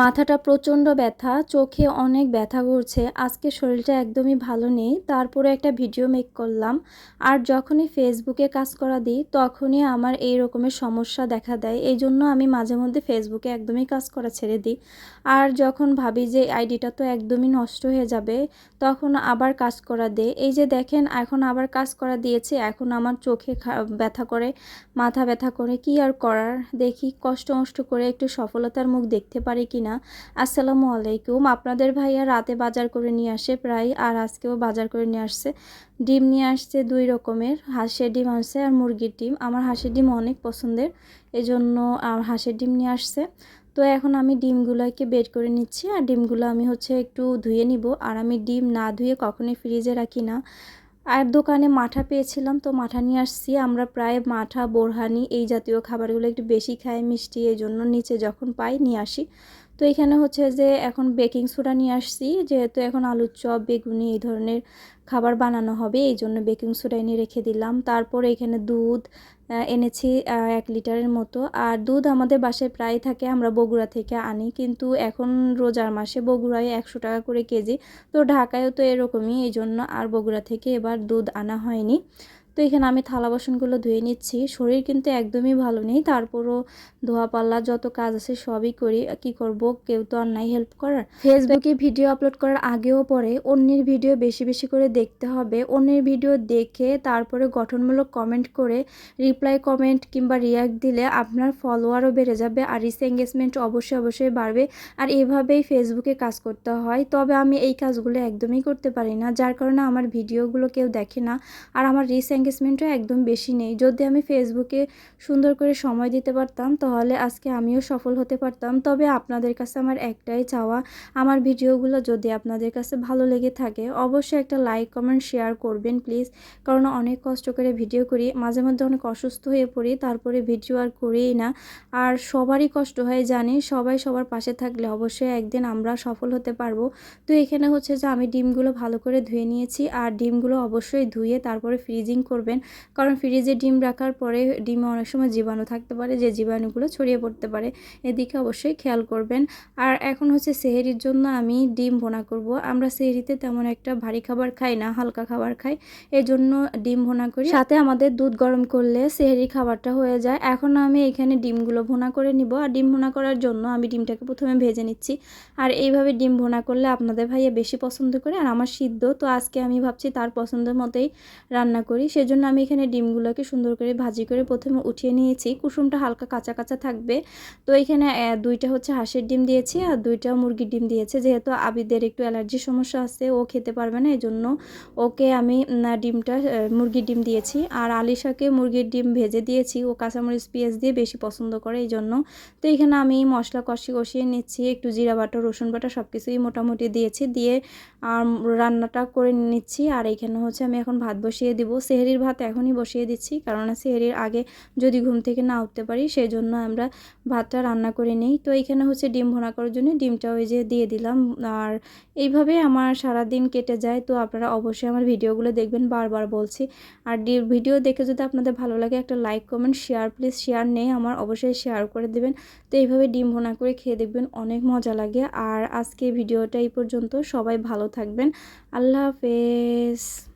মাথাটা প্রচণ্ড ব্যথা, চোখে অনেক ব্যথা করছে, আজকে শরীরটা একদমই ভালো নেই, তারপরে একটা ভিডিও মেক করলাম। আর যখনই ফেসবুকে কাজ করা দিই, তখনই আমার এই রকমের সমস্যা দেখা দেয়, এই জন্য আমি মাঝে মধ্যে ফেসবুকে একদমই কাজ করা ছেড়ে দিই। আর যখন ভাবি যে আইডিটা তো একদমই নষ্ট হয়ে যাবে, তখন আবার কাজ করা দে এই যে দেখেন, এখন আবার কাজ করা দিয়েছে, এখন আমার চোখে ব্যথা করে, মাথা ব্যথা করে, কি আর করার? দেখি কষ্ট মষ্ট করে একটু সফলতার মুখ দেখতে পারি কি না। আসসালামু আলাইকুম। আপনাদের ভাইয়া রাতে বাজার করে নিয়ে আসে প্রায়, আর আজকেও বাজার করে নিয়ে আসছে। ডিম নিয়ে আসছে দুই রকমের, হাঁসের ডিম আসছে আর মুরগির ডিম। আমার হাঁসের ডিম অনেক পছন্দের এই জন্য হাঁসের ডিম নিয়ে আসছে। তো এখন আমি ডিমগুলোকে বের করে নিচ্ছি, আর ডিমগুলো আমি হচ্ছে একটু ধুয়ে নিব। আর আমি ডিম না ধুয়ে কখনোই ফ্রিজে রাখি না। আর দোকানে মাঠা পেয়েছিলাম, তো মাঠা নিয়ে আসছি। আমরা প্রায় মাঠা, বোরহানি এই জাতীয় খাবারগুলো একটু বেশি খাই মিষ্টি এই জন্য নিচে যখন পাই নিয়ে আসি। তো এখানে হচ্ছে যে এখন বেকিং সোডা নিয়ে আসছি, যেহেতু এখন আলুর চপ, বেগুনি এই ধরনের খাবার বানানো হবে, এই জন্য বেকিং সোডা এনে রেখে দিলাম। তারপরে এখানে দুধ এনেছি এক লিটারের মতো। আর দুধ আমাদের বাসায় প্রায় থাকে, আমরা বগুড়া থেকে আনি। কিন্তু এখন রোজার মাসে বগুড়ায় একশো টাকা করে কেজি। তো ঢাকায়ও তো এরকমই, এই জন্য আর বগুড়া থেকে এবার দুধ আনা হয়নি। তো এখানে আমি থালা বাসনগুলো ধুয়ে নিচ্ছি। শরীর কিন্তু একদমই ভালো নেই। তারপরও ধোয়া পাল্লা যত কাজ আছে সবই করি। কি করব? কেউ তো আর নাই হেল্প করার। ফেসবুকে ভিডিও আপলোড করার আগেও পরে অন্যের ভিডিও বেশি বেশি করে দেখতে হবে। অন্যের ভিডিও দেখে তারপরে গঠনমূলক কমেন্ট করে রিপ্লাই কমেন্ট কিংবা রিয়াক্ট দিলে আপনার ফলোয়ারও বেড়ে যাবে আর রিস এঙ্গেজমেন্ট অবশ্যই অবশ্যই বাড়বে। আর এভাবেই ফেসবুকে কাজ করতে হয়। তবে আমি এই কাজগুলো একদমই করতে পারি না। যার কারণে আমার ভিডিওগুলো কেউ দেখে না। আর আমার রিস এঙ্গেজমেন্টও একদম বেশি নেই। যদি আমি ফেসবুকে সুন্দর করে সময় দিতে পারতাম, তাহলে আজকে আমিও সফল হতে পারতাম। তবে আপনাদের কাছে আমার একটাই চাওয়া, আমার ভিডিওগুলো যদি আপনাদের কাছে ভালো লেগে থাকে, অবশ্যই একটা লাইক কমেন্ট শেয়ার করবেন প্লিজ কারণ অনেক কষ্ট করে ভিডিও করি, মাঝে মধ্যে অনেক অসুস্থ হয়ে পড়ি, তারপরে ভিডিও আর করিই না। আর সবারই কষ্ট হয় জানি, সবাই সবার পাশে থাকলে অবশ্যই একদিন আমরা সফল হতে পারব। তো এখানে হচ্ছে যে আমি ডিমগুলো ভালো করে ধুয়ে নিয়েছি, আর ডিমগুলো অবশ্যই ধুয়ে তারপরে ফ্রিজিং করবেন। কারণ ফ্রিজে ডিম রাখার পরে ডিমে অনেক সময় জীবাণু থাকতে পারে, যে জীবাণুগুলো ছড়িয়ে পড়তে পারে। এদিকে অবশ্যই খেয়াল করবেন। আর এখন হচ্ছে সেহেরির জন্য আমি ডিম ভোনা করব। আমরা সেহেরিতে তেমন একটা ভারী খাবার খাই না, হালকা খাবার খাই। এই জন্য ডিম ভোনা করি। সাথে আমাদের দুধ গরম করলে সেহেরি খাবারটা হয়ে যায়। এখন আমি এখানে ডিমগুলো ভোনা করে নিব। আর ডিম ভোনা করার জন্য আমি ডিমটাকে প্রথমে ভেজে নিচ্ছি। আর এইভাবে ডিম ভোনা করলে আপনাদের ভাইয়া বেশি পছন্দ করে আর আমার সিদ্ধ। তো আজকে আমি ভাবছি তার পছন্দের মতোই রান্না করি। সেজন্য আমি এখানে ডিমগুলোকে সুন্দর করে ভাজি করে প্রথমে উঠিয়ে নিয়েছি। কুসুমটা হালকা কাঁচা কাঁচা থাকবে। তো এখানে দুইটা হচ্ছে হাঁসের ডিম দিয়েছি আর দুইটা মুরগির ডিম দিয়েছে। যেহেতু আবিদের একটু অ্যালার্জির সমস্যা আছে, ও খেতে পারবে না এই জন্য ওকে আমি ডিমটা মুরগির ডিম দিয়েছি। আর আলিশাকে মুরগির ডিম ভেজে দিয়েছি। ও কাঁচামরিচ, পেঁয়াজ দিয়ে বেশি পছন্দ করে এই জন্য তো এখানে আমি মশলা কষি কষিয়ে নিচ্ছি, একটু জিরা বাটা, রসুন বাটা সব কিছুই মোটামুটি দিয়েছি। দিয়ে আর রান্নাটা করে নিচ্ছি। আর এখানে হচ্ছে আমি এখন ভাত বসিয়ে দিব। সেহেরির ভাত এখনই বসিয়ে দিচ্ছি। কারণ সেহেরির আগে যদি ঘুম থেকে না উঠতে পারি সেই জন্য আমরা ভাতটা রান্না করে নিই। তো এইখানে হচ্ছে ডিম ভোনা করার জন্য ডিমটা ওই যে দিয়ে দিলাম। আর এইভাবে আমার সারা দিন কেটে যায়। তো আপনারা অবশ্যই আমার ভিডিওগুলো দেখবেন, বারবার বলছি। আর ভিডিও দেখে যদি আপনাদের ভালো লাগে, একটা like, comment, share, please share নেই, আমার অবশ্যই শেয়ার করে দেবেন। তো এইভাবে ডিম ভোনা করে খেয়ে দেখবেন, অনেক মজা লাগে। আর আজকে ভিডিওটা এই পর্যন্ত। সবাই ভালো থাকবেন। আল্লাহ হাফেজ।